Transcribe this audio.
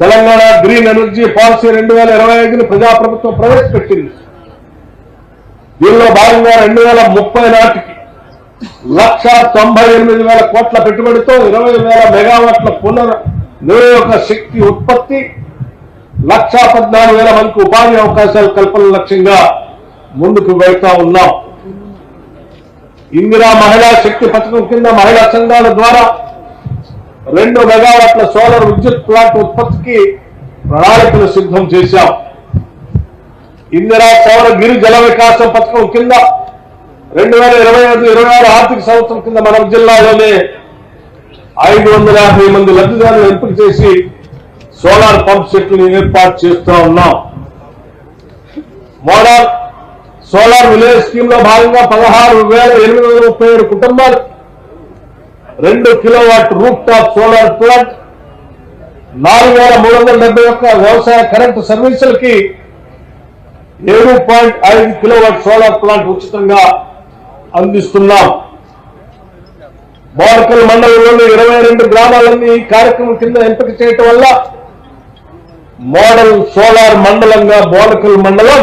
Telangana green energy policy రెండు వేల ఇరవై ఐదును ప్రజాప్రభుత్వం ప్రవేశపెట్టింది. దీనిలో భాగంగా రెండు వేల ముప్పై నాటికి లక్ష తొంభై ఎనిమిది వేల కోట్ల పెట్టుబడితో ఇరవై వేల మెగావాట్ల పునర్ నియోజక శక్తి ఉత్పత్తి లక్ష పద్నాలుగు వేల మందికి ఉపాధి అవకాశాలు కల్పన లక్ష్యంగా ముందుకు వెళ్తా ఉన్నాం. ఇందిరా మహిళా శక్తి పథకం కింద మహిళా సంఘాల ద్వారా రెండు మెగావాట్ల సోలార్ విద్యుత్ ప్లాంట్ ఉత్పత్తికి ప్రణాళికలు సిద్ధం చేశాం. ఇందిరా సౌర గిరి జల వికాసం పథకం కింద రెండు వేల ఇరవై ఐదు ఇరవై ఆరు ఆర్థిక సంవత్సరం కింద మన జిల్లాలోనే ఐదు వందల యాభై మంది లబ్ధిదారులు ఎంపిక చేసి సోలార్ పంప్ సెట్లను ఏర్పాటు చేస్తూ ఉన్నాం. మోడల్ సోలార్ విలేజ్ స్కీమ్లో భాగంగా పదహారు వేల ఎనిమిది వందల ముప్పై ఏడు కుటుంబాలు రెండు kilowatt roof top solar plant నాలుగు వేల మూడు వందల డెబ్బై ఒక్క వ్యవసాయ కరెంటు సర్వీసులకి ఏడు పాయింట్ ఐదు కిలోవాట్ సోలార్ ప్లాంట్ ఉచితంగా అందిస్తున్నాం. బోర్కల్ మండలంలోని ఇరవై రెండు గ్రామాలన్నీ ఈ కార్యక్రమం కింద ఎంపిక చేయటం వల్ల మోడల్ సోలార్ మండలంగా బోనకల్ మండలం